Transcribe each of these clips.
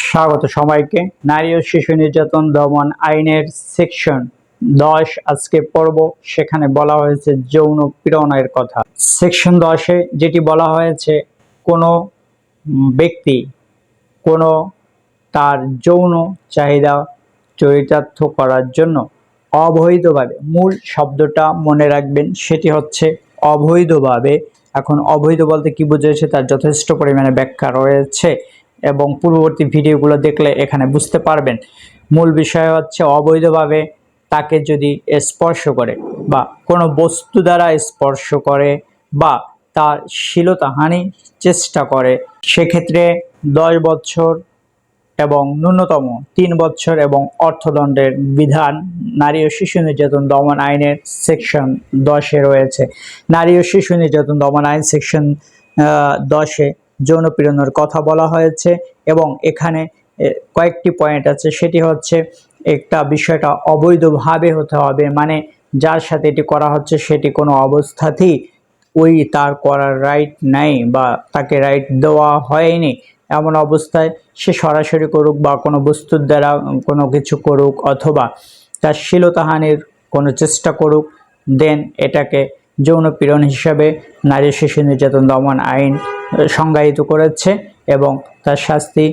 স্বাগত সবাইকে। নারী ও শিশু নির্যাতন দমন আইনের সেকশন দশ আজকে পর্ব, সেখানে বলা হয়েছে যৌন পীড়নের কথা। সেকশন দশে যেটি বলা হয়েছে, কোনো ব্যক্তি, কোনো তার যৌন চাহিদা চরিতার্থ করার জন্য অবৈধভাবে, মূল শব্দটা মনে রাখবেন, সেটি হচ্ছে অবৈধভাবে। এখন অবৈধ বলতে কি বোঝাচ্ছে, তার যথেষ্ট পরিমাণে ব্যাখ্যা রয়েছে। এবং পূর্ববর্তী ভিডিওগুলো দেখলে এখানে বুঝতে পারবেন। মূল বিষয় হচ্ছে অবৈধভাবে তাকে যদি স্পর্শ করে বা কোনো বস্তু দ্বারা স্পর্শ করে বা তার শ্লীলতাহানির চেষ্টা করে, সেক্ষেত্রে দশ বছর এবং ন্যূনতম তিন বছর এবং অর্থদণ্ডের বিধান নারী ও শিশু নির্যাতন দমন আইনের সেকশন দশে রয়েছে। নারী ও শিশু নির্যাতন দমন আইন সেকশন দশে যৌন পীড়নের কথা বলা হয়েছে এবং এখানে কয়েকটি পয়েন্ট আছে। সেটি হচ্ছে একটা বিষয়টা অবৈধভাবে হতে হবে মানে যার সাথে এটি করা হচ্ছে সেটি কোনো অবস্থাতেই ওই তার করার রাইট নাই বা তাকে রাইট দেওয়া হয়নি। এমন অবস্থায় সে সরাসরি করুক বা কোনো বস্তুর দ্বারা কোনো কিছু করুক অথবা তার শ্লীলতাহানির কোনো চেষ্টা করুক দেন এটাকে যৌন পীড়ন হিসাবে নারী শিশু নির্যাতন দমন আইন সংজ্ঞায়িত করেছে এবং তার শাস্তি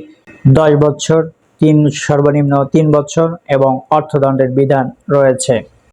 দশ বছর, তিন সর্বনিম্ন তিন বছর এবং অর্থদণ্ডের বিধান রয়েছে।